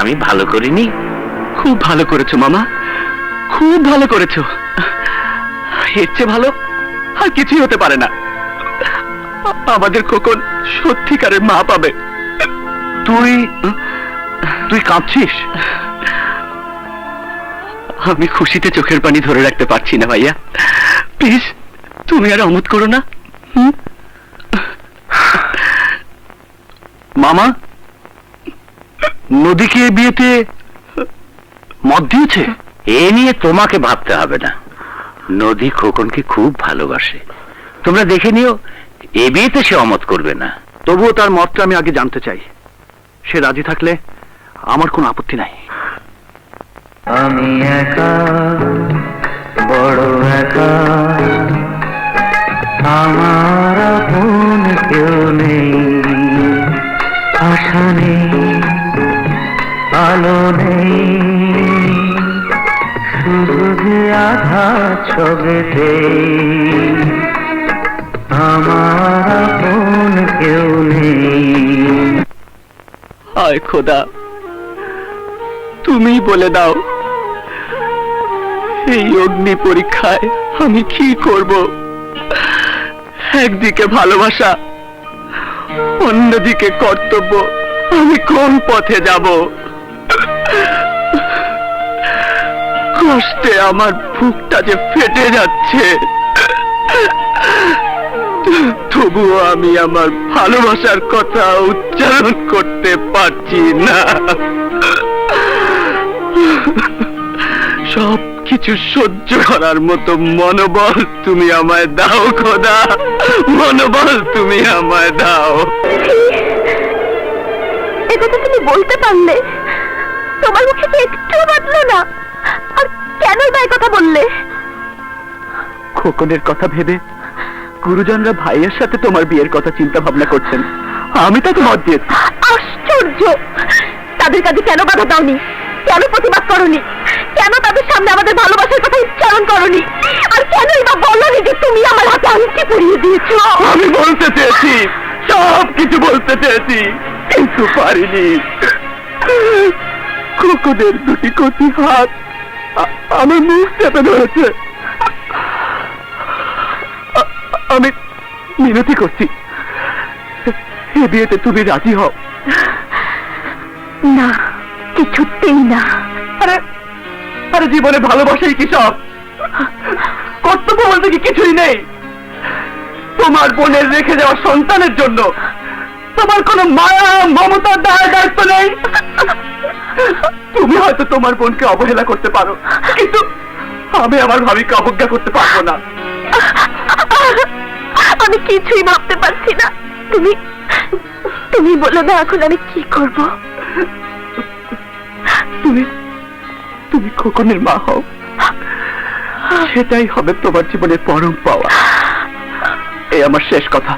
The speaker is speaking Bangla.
আমি ভালো করিনি। খুব ভালো করেছ, মামা। খুব ভালো করেছ। এর চেয়ে ভালো আর কিছুই হতে পারে না। আমাদের খোকন সত্যিকারের মা পাবে। তুই তুই আমি খুশিতে চোখের পানি ধরে রাখতে পারছি না, ভাইয়া। প্লিজ, তুমি আর অমত করো না? মামা নদীকে বিয়েতে মত দিয়েছে? এ নিয়ে তোমাকে ভাবতে হবে না। নদী খোকনকে খুব ভালোবাসে। তোমরা দেখে নিও এ বিয়েতে সে অমত করবে না। তবুও তার মতটা আমি আগে জানতে চাই। সে রাজি থাকলে আমার কোনো আপত্তি নাই। আমি একা বড় একা। আমার আপন কেউ নেই। আশা নেই। আলো নেই। শুধু যে আধা ছবিতে আমার আপন কেউ নেই। খোদা তুমি বলে দাও, এই অগ্নি পরীক্ষায় আমি কি করব? একদিকে ভালোবাসা, অন্যদিকে কর্তব্য, আমি কোন পথে যাব? কষ্টে আমার বুকটা যে ফেটে যাচ্ছে। তবুও আমি আমার ভালোবাসার কথা উচ্চারণ করতে পারছি না। সব কিছু সহ্য করার মতো মনোবল তুমি আমায় দাও, খোদা। মনোবল তুমি আমায় দাও। একথা তুমি বলতে পারলে, তোমার মুখে একটু বাঁধলো না। আর কেনই বা কথা বললে? খোকনের কথা ভেবে গুরুজনরা ভাইয়ের সাথে তোমার বিয়ের কথা চিন্তা ভাবনা করছেন। আমি তাকে মত দিয়েছি। আশ্চর্য! তাদের কাছে কেন বাধা দাওনি? কেন প্রতিবাদ করনি? কেন তাদের সামনে আমাদের ভালোবাসার কথা উচ্চারণ করনি? আর কেনই বা বলনি যে তুমি আমার হাতে আংটি পরিয়ে দিয়েছ? আমি বলতে চেয়েছি সব কিছু বলতে চেয়েছি কিন্তু পারিনি। খোকনের দুটি কচি হাত আ- আমার মুখ চেপে ধরেছে। আমি মিনতি করছি। এ বিয়েতে তুমি রাজি হও। না কিছুতেই না। আরে আরে জীবনে ভালোবাসাই কি সব? কর্তব্য বলতে কি কিছুই নেই? তোমার বোনের রেখে যাওয়া সন্তানের জন্য তোমার কোনো মায়া মমতা দায় হয়তো তোমার বোনকে অবহেলা করতে পারো কিন্তু আমি আমার ভাবিকে অবজ্ঞা করতে পারব না। আমি কিছুই ভাবতে পারছি না। তুমি তুমি বলো না এখন আমি কি করব। তুমি তুমি খোকনের মা হও। সেটাই হবে তোমার জীবনের পরম পাওয়া। এই আমার শেষ কথা।